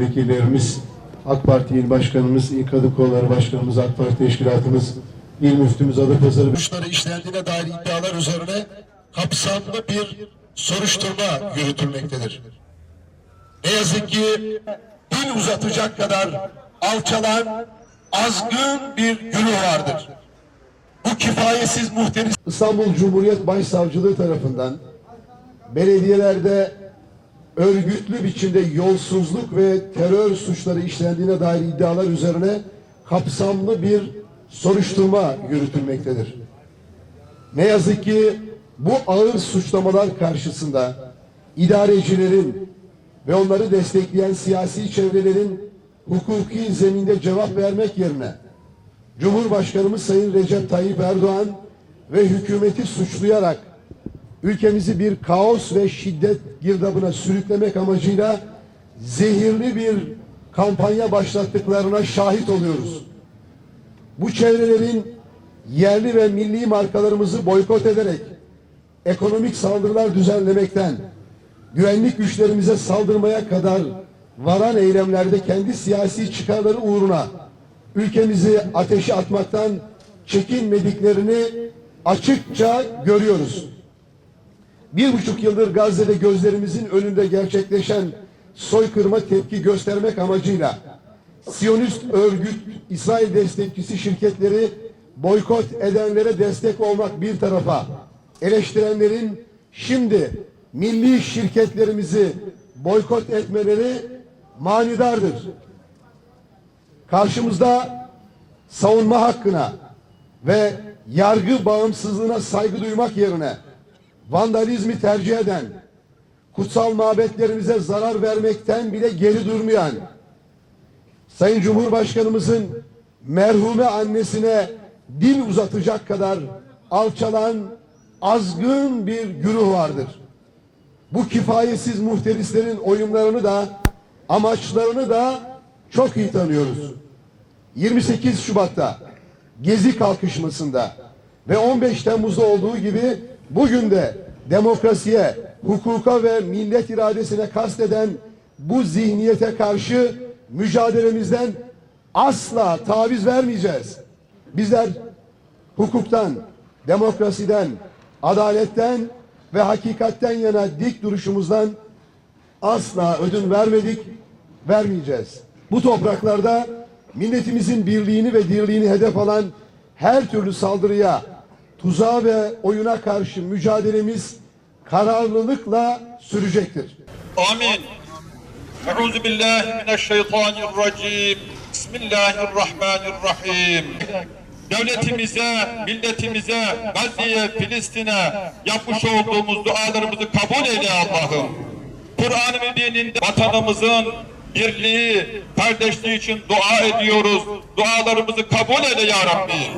milletvekillerimiz, AK Parti İl Başkanımız, İl Kadın Kolları Başkanımız, AK Parti Teşkilatımız, İl Müftümüz Adapazarı suçları işlendiğine dair iddialar üzerine kapsamlı bir soruşturma yürütülmektedir. Ne yazık ki dil uzatacak kadar alçalan azgın bir güruh vardır. Bu kifayetsiz muhteris İstanbul Cumhuriyet Başsavcılığı tarafından belediyelerde örgütlü biçimde yolsuzluk ve terör suçları işlendiğine dair iddialar üzerine kapsamlı bir soruşturma yürütülmektedir. Ne yazık ki bu ağır suçlamalar karşısında idarecilerin ve onları destekleyen siyasi çevrelerin hukuki zeminde cevap vermek yerine Cumhurbaşkanımız Sayın Recep Tayyip Erdoğan ve hükümeti suçlayarak ülkemizi bir kaos ve şiddet girdabına sürüklemek amacıyla zehirli bir kampanya başlattıklarına şahit oluyoruz. Bu çevrelerin yerli ve milli markalarımızı boykot ederek ekonomik saldırılar düzenlemekten güvenlik güçlerimize saldırmaya kadar varan eylemlerde kendi siyasi çıkarları uğruna ülkemizi ateşe atmaktan çekinmediklerini açıkça görüyoruz. Bir buçuk yıldır Gazze'de gözlerimizin önünde gerçekleşen soykırıma tepki göstermek amacıyla Siyonist örgüt İsrail destekçisi şirketleri boykot edenlere destek olmak bir tarafa eleştirenlerin şimdi milli şirketlerimizi boykot etmeleri manidardır. Karşımızda savunma hakkına ve yargı bağımsızlığına saygı duymak yerine vandalizmi tercih eden, kutsal mabetlerimize zarar vermekten bile geri durmayan, Sayın Cumhurbaşkanımızın merhume annesine dil uzatacak kadar alçalan azgın bir güruh vardır. Bu kifayetsiz muhterislerin oyunlarını da amaçlarını da çok iyi tanıyoruz. 28 Şubat'ta Gezi kalkışmasında ve 15 Temmuz'da olduğu gibi bugün de demokrasiye, hukuka ve millet iradesine kasteden bu zihniyete karşı mücadelemizden asla taviz vermeyeceğiz. Bizler hukuktan, demokrasiden, adaletten ve hakikatten yana dik duruşumuzdan asla ödün vermedik, vermeyeceğiz. Bu topraklarda milletimizin birliğini ve dirliğini hedef alan her türlü saldırıya, tuzağa ve oyuna karşı mücadelemiz kararlılıkla sürecektir. Amin. Euzu billahi mineşşeytanirracim. Bismillahirrahmanirrahim. Devletimize, milletimize, Gazze'ye, Filistin'e yapmış olduğumuz dualarımızı kabul eyle Allah'ım. Kur'an-ı Mübin'inde vatanımızın birliği, kardeşliği için dua ediyoruz. Dualarımızı kabul eyle ya Rabbi.